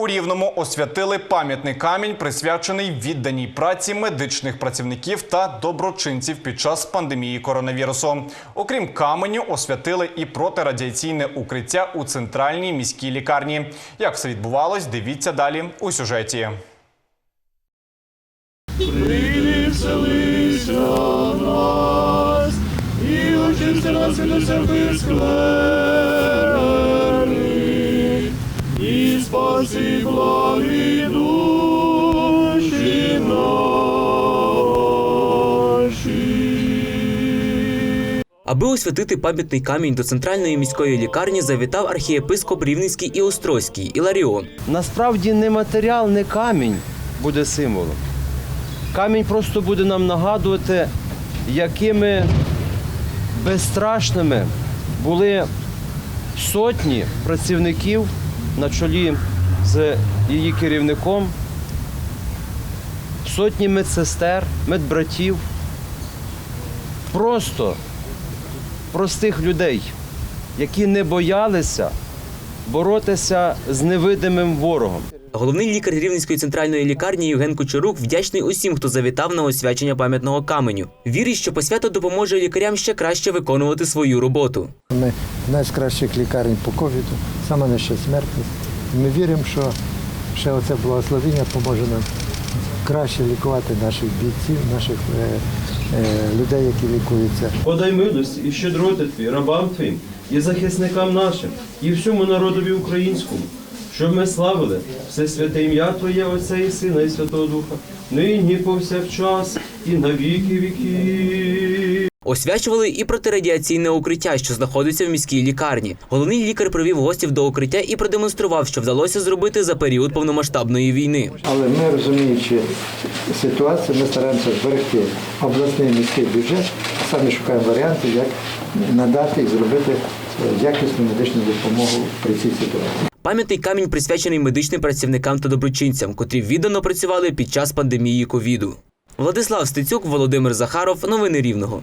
У Рівному освятили пам'ятний камінь, присвячений відданій праці медичних працівників та доброчинців під час пандемії коронавірусу. Окрім каменю, освятили і протирадіаційне укриття у центральній міській лікарні. Як все відбувалось, дивіться далі у сюжеті. і нас від Аби освятити пам'ятний камінь до центральної міської лікарні, завітав архієпископ Рівненський і Острозький Іларіон. Насправді не матеріал, не камінь буде символом. Камінь просто буде нам нагадувати, якими безстрашними були сотні працівників на чолі з її керівником, сотні медсестер, медбратів, просто простих людей, які не боялися боротися з невидимим ворогом. Головний лікар Рівненської центральної лікарні Євген Кучерук вдячний усім, хто завітав на освячення пам'ятного каменю. Вірить, що посвята допоможе лікарям ще краще виконувати свою роботу. Ми одна з кращих лікарень по ковіду, саме нижча смертність. Ми віримо, що ще оце благословення поможе нам краще лікувати наших бійців, наших е, е, людей, які лікуються. Подай милості і щедроти Твій рабам Твоїм і захисникам нашим, і всьому народові українському, щоб ми славили все святе ім'я Твоє, Отця і Сина, і Святого Духа, нині повсякчас і на віки віки. Освячували і протирадіаційне укриття, що знаходиться в міській лікарні. Головний лікар привів гостів до укриття і продемонстрував, що вдалося зробити за період повномасштабної війни. Але ми, розуміючи ситуацію, ми стараємося зберегти обласний міський бюджет, самі шукаємо варіанти, як надати і зробити е, якісну медичну допомогу при цій ситуації. Пам'ятний камінь присвячений медичним працівникам та доброчинцям, котрі віддано працювали під час пандемії ковіду. Владислав Стецюк, Володимир Захаров. Новини Рівного.